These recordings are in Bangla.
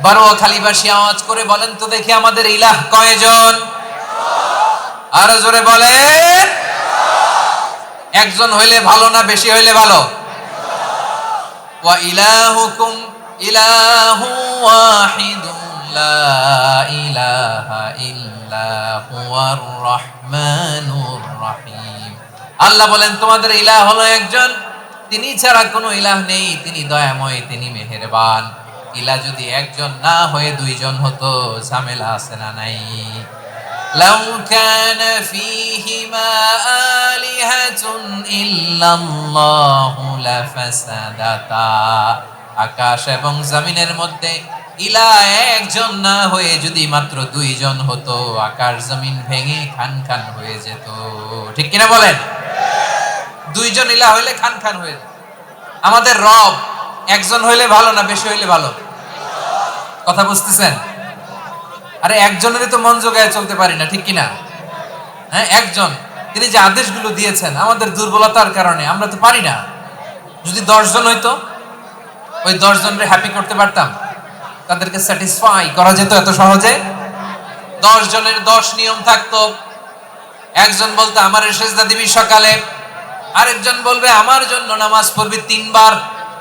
বারো খালিবাসী আওয়াজ করে বলেন তো দেখি আমাদের ইলাহ কয়জন? আরও জোরে বলেন। একজন হইলে ভালো না বেশি হইলে ভালো? ইলাহু ইল্লা আল্লাহ বলেন, তোমাদের ইলাহ হলো একজন। তিনি ছাড়া কোনো ইলাহ নেই। তিনি দয়াময়, তিনি মেহেরবান। ইলাহ যদি একজন না হয়ে দুইজন হতো ঝামেলা আছে না নাই لو كان فيهما آلهة إلا الله لفسدتا আকাশ এবং জমিনের মধ্যে ইলা একজন না হয়ে যদি মাত্র দুইজন হতো আকাশ জমিন ভেঙে খান খান হয়ে যেত ঠিক কিনা বলেন দুইজন ইলা হইলে খান খান হয়ে যেত আমাদের রব একজন হইলে ভালো না বেশি হইলে ভালো কথা বুঝতেছেন? আরে একজনেরই তো মন জোগায় চলতে পারি না, ঠিক কিনা? হ্যাঁ একজন। তিনি যে আদেশগুলো দিয়েছেন, আমাদের দুর্বলতার কারণে, আমরা তো পারি না। যদি দশজন হইতো, ওই দশজনরে হ্যাপি করতে পারতাম। তাদেরকে স্যাটিসফাই করা যেত এত সহজে। দশ জনের দশ নিয়ম থাকতো। একজন বলতো, আমার সেজদা দিবি সকালে। আরেকজন বলবে, আমার জন্য নামাজ পড়বি তিনবার।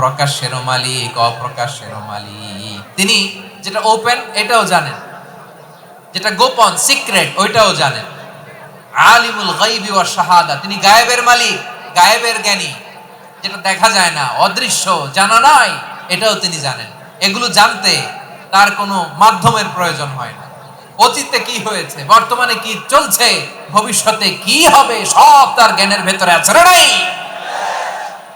প্রকাশের মালিক, অপ্রকাশ অপ্রকাশের মালিক। তিনি যেটা ওপেন এটাও জানেন। যেটা গোপন সিক্রেট ওইটাও জানেন। আলিমুল গাইবি ওয়া শাহাদা, তিনি গায়েবের মালিক, গায়েবের জ্ঞানী। যেটা দেখা যায় না, অদৃশ্য, জানা নাই, এটাও তিনি জানেন। এগুলো জানতে তার কোনো মাধ্যমের প্রয়োজন হয় না। অতীতে কি হয়েছে, বর্তমানে কি চলছে, ভবিষ্যতে কি হবে, সব তার জ্ঞানের ভেতরে আছে নাই?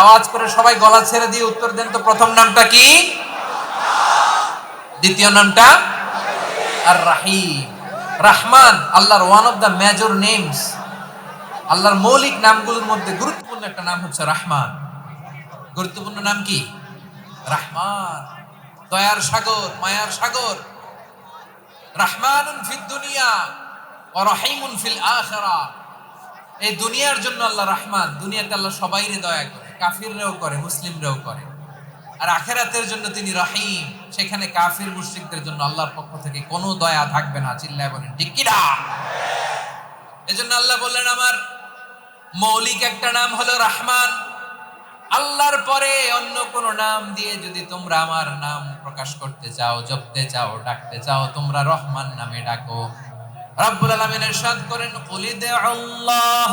আওয়াজ করে সবাই গলা ছেড়ে দিয়ে উত্তর দেন তো প্রথম নামটা কি? দ্বিতীয় নামটা? আর রাহিম। রাহমান, আল্লাহর one of the major names আল্লাহর মৌলিক নামগুলোর মধ্যে গুরুত্বপূর্ণ একটা নাম হচ্ছে রাহমান। গুরুত্বপূর্ণ নাম কি? রাহমান। দয়ার সাগর, মায়ার সাগর। রাহমানুন ফিদ দুনিয়া ও রহিমুন ফিল আখিরা। এই দুনিয়ার জন্য আল্লাহ রাহমান দুনিয়াতে আল্লাহ সবাইরে দয়া করে কাফিররাও করে, মুসলিমরাও করে। আর আখেরাতের জন্য তিনি রহিম। সেখানে কাফির মুশরিকদের জন্য আল্লাহর পক্ষ থেকে কোনো দয়া থাকবে না, চিল্লায় বলেন, ঠিক কিনা এজন্য আল্লাহ বললেন, আমার মৌলিক একটা নাম হলো রহমান। আল্লাহর পরে অন্য কোন নাম দিয়ে যদি তোমরা আমার নাম প্রকাশ করতে চাও, জপতে চাও, ডাকতে চাও, তোমরা রহমান নামে ডাকো। রব্বুল আলামিন ইরশাদ করেন কুলিদ আল্লাহ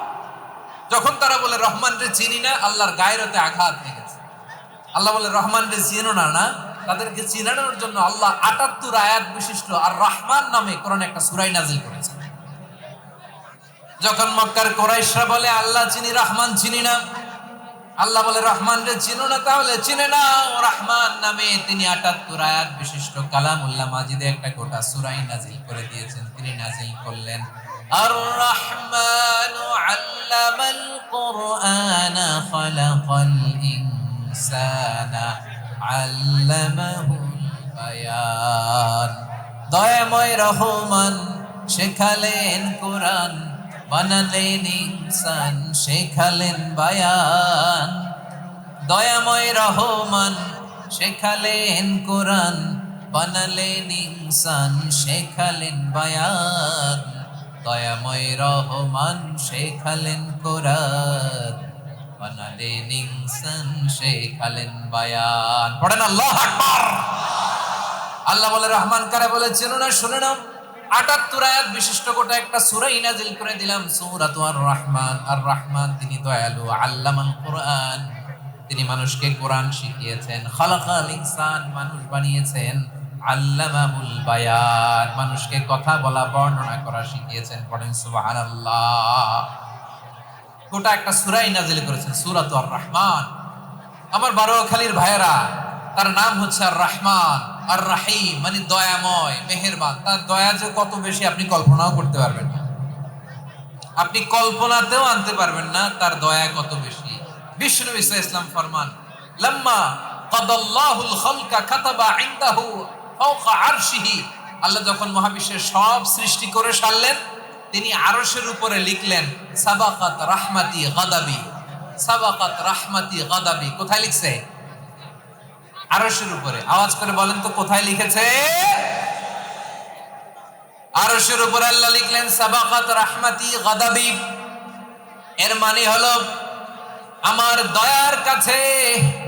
যখন তারা বলে, রহমান রে চিনি না, আল্লাহর গায়রতে আঘাত লেগেছে। আল্লাহ বলে, রহমান রে চিনো না না? তাদেরকে চিনানোর জন্য আল্লাহ আটাত্তর আয়াত বিশিষ্ট আর রহমান নামে কোরআন একটা সুরাই নাজিল করেছে। যখন মক্কার কোরাইশরা বলে, আল্লাহ চিনি, রহমান চিনি না। আল্লাহ বলে, রহমান রে চিনো না, তাহলে চিনে না রহমান নামে তিনি আটাত্তর আয়াত বিশিষ্ট কালাম কালামুল্লাহ মাজিদে একটা গোটা সুরাই নাজিল করে দিয়েছেন। তিনি নাজিল করলেন। রহমান আল্লামাল কোরআন খালাকাল ইনসানা আল্লামাহুল বায়ান দয়াময় রহমান, শেখালেন কোরআন, বানালেন ইনসান, শেখালেন বায়ান। দয়াময় রহমান, শেখালেন কোরআন, বানালেন ইনসান, শেখালেন বায়ান। দয়াময় রহমান শেখালেন কোরআন। বানালেন ইনসান শেখালেন বায়ান। পড়েন আল্লাহ আকবার। আল্লাহ বলে, রহমান কারে বলে চেনো না? শুনে নাও। আটাত্তর আয়াত বিশিষ্ট গোটা একটা সুরাই নাজিল করে দিলাম, সূরাতু আর রহমান আর রহমান তিনি দয়ালু, আল্লামাল কোরআন। তিনি মানুষকে কোরআন শিখিয়েছেন, খালাকাল ইনসান মানুষ বানিয়েছেন। আল্লামাহুল বায়ান। মানুষকে কথা বলা, বর্ণনা করা শিখিয়েছেন, পড়েন সুবহানাল্লাহ। গোটা একটা সুরাই নাজিল করেছেন, সূরাতু আর রহমান আমার বারোখালীর ভাইয়েরা, তার নাম হচ্ছে আর রহমান আর রাহিম মানে দয়াময়, মেহেরবান। তার দয়া যে কত বেশি, আপনি কল্পনাও করতে পারবেন না। আপনি কল্পনাতেও আনতে পারবেন না, তার দয়া কত বেশি। বিষ্ণু ইসা ইসলাম ফরমান, লাম্মা কদাল্লাহুল খালকা কাতাবা ইনদাহু আল্লাহ যখন মহাবিশ্বের সব সৃষ্টি করে সারলেন, তিনি আরশের উপরে লিখলেন, সাবাকাত রাহমাতি গাদাবি। সাবাকাত রাহমাতি গাদাবি। কোথায় লিখছে? আরশের উপরে। আওয়াজ করে বলেন তো, কোথায় লিখেছে? আরশের উপরে আল্লাহ লিখলেন, সাবাকাত রাহমাতি গাদাবি। এর মানে হলো, আমার দয়ার কাছে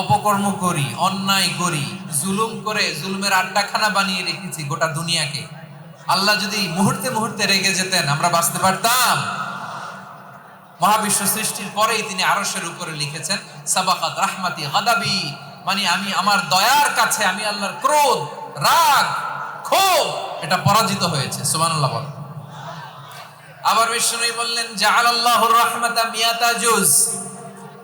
অপকর্ম করি, অন্যায় করি, জুলুম করে জুলুমের আড্ডাখানা বানিয়ে রেখেছি গোটা দুনিয়াকে। আল্লাহ যদি মুহূর্তে মুহূর্তে রেগে যেতেন, আমরা বাঁচতে পারতাম। মহাবিশ্ব সৃষ্টির পরেই তিনি আরশের উপরে লিখেছেন, সাবাকাত রাহমাতি গাদাবি মানে আমি আমার দয়ার কাছে, আমি আল্লাহর ক্রোধ, রাগ, ক্ষোভ, এটা পরাজিত হয়েছে। সুবহানাল্লাহ বল আবার বিষ্ণু বললেন জাআল আল্লাহুর রাহমাতা মিয়াতা জুজ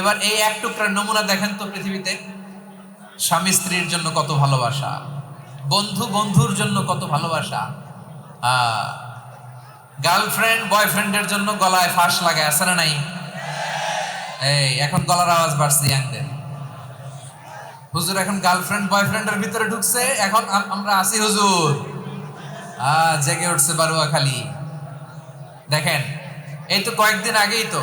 এবার এই এক টুকরার নমুনা দেখেন তো পৃথিবীতে। স্বামী স্ত্রীর জন্য কত ভালোবাসা। বন্ধু বন্ধুর জন্য কত ভালোবাসা। গার্লফ্রেন্ড বয়ফ্রেন্ডের জন্য গলায় ফাঁস লাগে, আছে না নাই? এই, এখন গলার আওয়াজ বাড়ছে ইয়াংদের। হুজুর, এখন গার্লফ্রেন্ড বয়ফ্রেন্ডের ভিতরে ঢুকছে, এখন আমরা আছি হুজুর। জেগে উঠছে বারুয়া খালি দেখেন, এই তো কয়েকদিন আগেই তো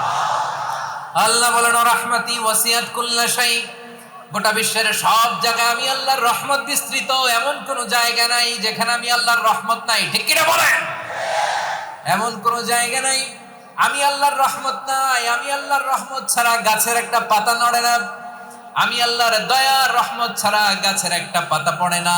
আল্লাহ বলেন রহমতি ওয়াসিয়াত কুল্লা শাই গোটা বিশ্বের সব জায়গায় আমি আল্লাহর রহমত বিস্তৃত, এমন কোন জায়গা নাই যেখানে আমি আল্লাহর রহমত নাই। ঠিক কিনা বলেন? এমন কোন জায়গা নাই, আমি আল্লাহর রহমত নাই, আমি আল্লাহর রহমত ছাড়া গাছের একটা পাতা নড়ে না। আমি আল্লাহর দয়ার রহমত ছাড়া গাছের একটা পাতা পড়ে না।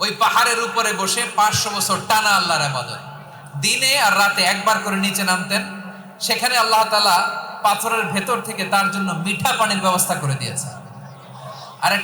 ওই পাহাড়ের উপরে বসে পাঁচশো বছর টানা আল্লাহর আবাদত দিনে আর রাতে একবার করে নিচে নামতেন। সেখানে আল্লাহ তালা পাথরের ভেতর থেকে তার জন্য মিঠা পানির ব্যবস্থা করে দিয়েছে আরেকটা